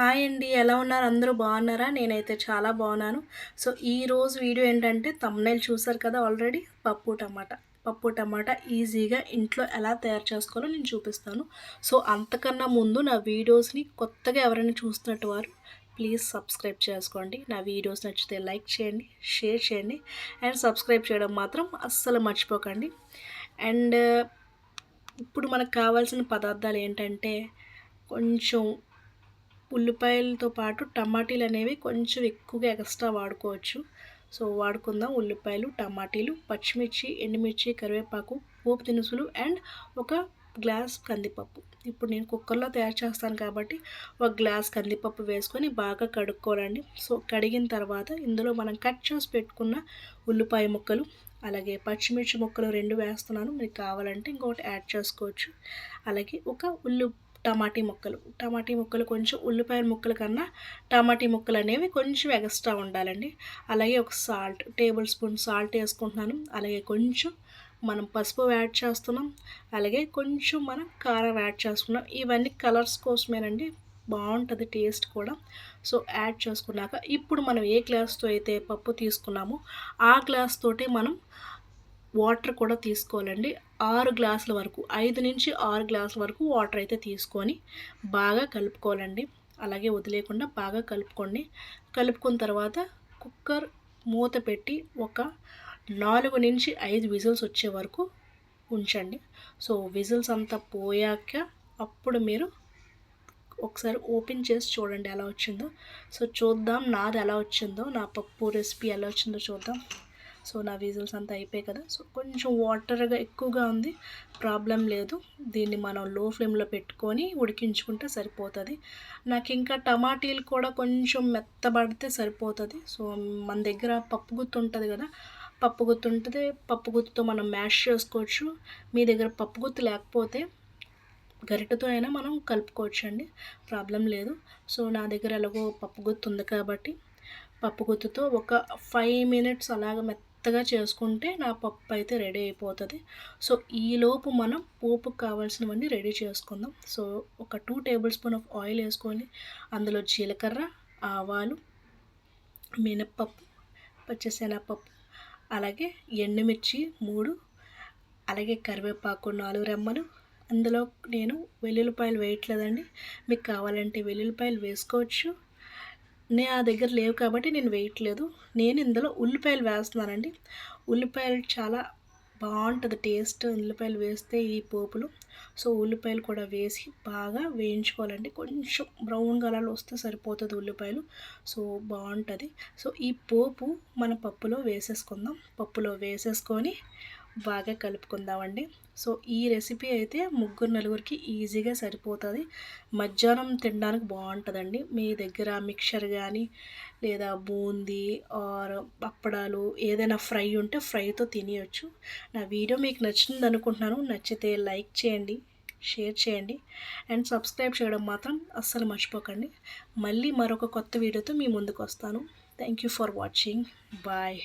Hi అండి ఎలా ఉన్నారు? అందరూ బాగున్నారా? నేనైతే చాలా బాగున్నాను. సో ఈరోజు వీడియో ఏంటంటే తమ్నైల్ చూసారు కదా ఆల్రెడీ పప్పు టమాటా. పప్పు టమాటా ఈజీగా ఇంట్లో ఎలా తయారు చేసుకోవాలో నేను చూపిస్తాను. సో అంతకన్నా ముందు నా వీడియోస్ని కొత్తగా ఎవరైనా చూస్తున్నట్టు వారు ప్లీజ్ సబ్స్క్రైబ్ చేసుకోండి. నా వీడియోస్ నచ్చితే లైక్ చేయండి షేర్ చేయండి. అండ్ సబ్స్క్రైబ్ చేయడం మాత్రం అస్సలు మర్చిపోకండి. అండ్ ఇప్పుడు మనకు కావాల్సిన పదార్థాలు ఏంటంటే కొంచెం ఉల్లిపాయలతో పాటు టమాటీలు అనేవి కొంచెం ఎక్కువగా ఎక్స్ట్రా వాడుకోవచ్చు. సో వాడుకుందాం ఉల్లిపాయలు టమాటీలు పచ్చిమిర్చి ఎండుమిర్చి కరివేపాకు పోపు దినుసులు అండ్ ఒక గ్లాస్ కందిపప్పు. ఇప్పుడు నేను కుక్కర్లో తయారు చేస్తాను కాబట్టి ఒక గ్లాస్ కందిపప్పు వేసుకొని బాగా కడుక్కోవాలండి. సో కడిగిన తర్వాత ఇందులో మనం కట్ చేసి పెట్టుకున్న ఉల్లిపాయ ముక్కలు అలాగే పచ్చిమిర్చి ముక్కలు రెండు వేస్తున్నాను. మీకు కావాలంటే ఇంకొకటి యాడ్ చేసుకోవచ్చు. అలాగే ఒక ఉల్లి టమాటీ ముక్కలు. టమాటీ ముక్కలు కొంచెం ఉల్లిపాయ ముక్కల కన్నా టమాటీ ముక్కలు అనేవి కొంచెం ఎక్స్ట్రా ఉండాలండి. అలాగే ఒక సాల్ట్ టేబుల్ స్పూన్ సాల్ట్ వేసుకుంటున్నాను. అలాగే కొంచెం మనం పసుపు యాడ్ చేస్తున్నాం. అలాగే కొంచెం మనం కారం యాడ్ చేసుకున్నాం. ఇవన్నీ కలర్స్ కోసమేనండి. బాగుంటుంది టేస్ట్ కూడా. సో యాడ్ చేసుకున్నాక ఇప్పుడు మనం ఏ గ్లాస్తో అయితే పప్పు తీసుకున్నామో ఆ గ్లాస్ తోటే మనం వాటర్ కూడా తీసుకోవాలండి. ఆరు గ్లాసుల వరకు ఐదు నుంచి ఆరు గ్లాసుల వరకు వాటర్ అయితే తీసుకొని బాగా కలుపుకోవాలండి. అలాగే వదిలేకుండా బాగా కలుపుకోండి. కలుపుకున్న తర్వాత కుక్కర్ మూత పెట్టి ఒక నాలుగు నుంచి ఐదు విజిల్స్ వచ్చే వరకు ఉంచండి. సో విజిల్స్ అంతా పోయాక అప్పుడు మీరు ఒకసారి ఓపెన్ చేసి చూడండి ఎలా వచ్చిందో. సో చూద్దాం నాది ఎలా వచ్చిందో నా పప్పు రెసిపీ ఎలా వచ్చిందో చూద్దాం. సో నా విజిల్స్ అంతా అయిపోయాయి కదా. సో కొంచెం వాటర్గా ఎక్కువగా ఉంది. ప్రాబ్లం లేదు. దీన్ని మనం లో ఫ్లేమ్లో పెట్టుకొని ఉడికించుకుంటే సరిపోతుంది. నాకు ఇంకా టమాటీలు కూడా కొంచెం మెత్తబడితే సరిపోతుంది. సో మన దగ్గర పప్పు గుత్తు ఉంటుంది కదా. పప్పు గుత్తు ఉంటుంది. పప్పు గుత్తుతో మనం మ్యాష్ చేసుకోవచ్చు. మీ దగ్గర పప్పు గుత్తు లేకపోతే గరిటతో అయినా మనం కలుపుకోవచ్చు అండి ప్రాబ్లం లేదు. సో నా దగ్గర ఎలాగో పప్పు గుత్తు ఉంది కాబట్టి పప్పు గుత్తుతో ఒక ఫైవ్ మినిట్స్ అలాగ మెత్త మెత్తగా చేసుకుంటే నా పప్పు అయితే రెడీ అయిపోతుంది. సో ఈలోపు మనం పోపుకు కావాల్సినవన్నీ రెడీ చేసుకుందాం. సో ఒక two table spoon of oil వేసుకొని అందులో జీలకర్ర ఆవాలు మినప్పప్పు పచ్చిశనగపప్పు అలాగే ఎండుమిర్చి మూడు అలాగే కరివేపాకు నాలుగు రెమ్మలు. అందులో నేను వెల్లుల్లిపాయలు వేయట్లేదండి. మీకు కావాలంటే వెల్లుల్లిపాయలు వేసుకోవచ్చు. నే ఆ దగ్గర లేవు కాబట్టి నేను వేయట్లేదు. నేను ఇందులో ఉల్లిపాయలు వేస్తున్నానండి. ఉల్లిపాయలు చాలా బాగుంటుంది టేస్ట్. ఉల్లిపాయలు వేస్తే ఈ పోపులు. సో ఉల్లిపాయలు కూడా వేసి బాగా వేయించుకోవాలండి. కొంచెం బ్రౌన్ కలర్లో వస్తే సరిపోతుంది ఉల్లిపాయలు. సో బాగుంటుంది. సో ఈ పోపు మన పప్పులో వేసేసుకుందాం. పప్పులో వేసేసుకొని బాగా కలుపుకుందామండి. సో ఈ రెసిపీ అయితే ముగ్గురు నలుగురికి ఈజీగా సరిపోతుంది. మధ్యాహ్నం తినడానికి బాగుంటుందండి. మీ దగ్గర మిక్చర్ కానీ లేదా బూందీ ఆర్ అప్పడాలు ఏదైనా ఫ్రై ఉంటే ఫ్రైతో తినేయచ్చు. నా వీడియో మీకు నచ్చింది అనుకుంటున్నాను. నచ్చితే లైక్ చేయండి షేర్ చేయండి. అండ్ సబ్స్క్రైబ్ చేయడం మాత్రం అస్సలు మర్చిపోకండి. మళ్ళీ మరొక కొత్త వీడియోతో మీ ముందుకు వస్తాను. Thank you for watching. Bye.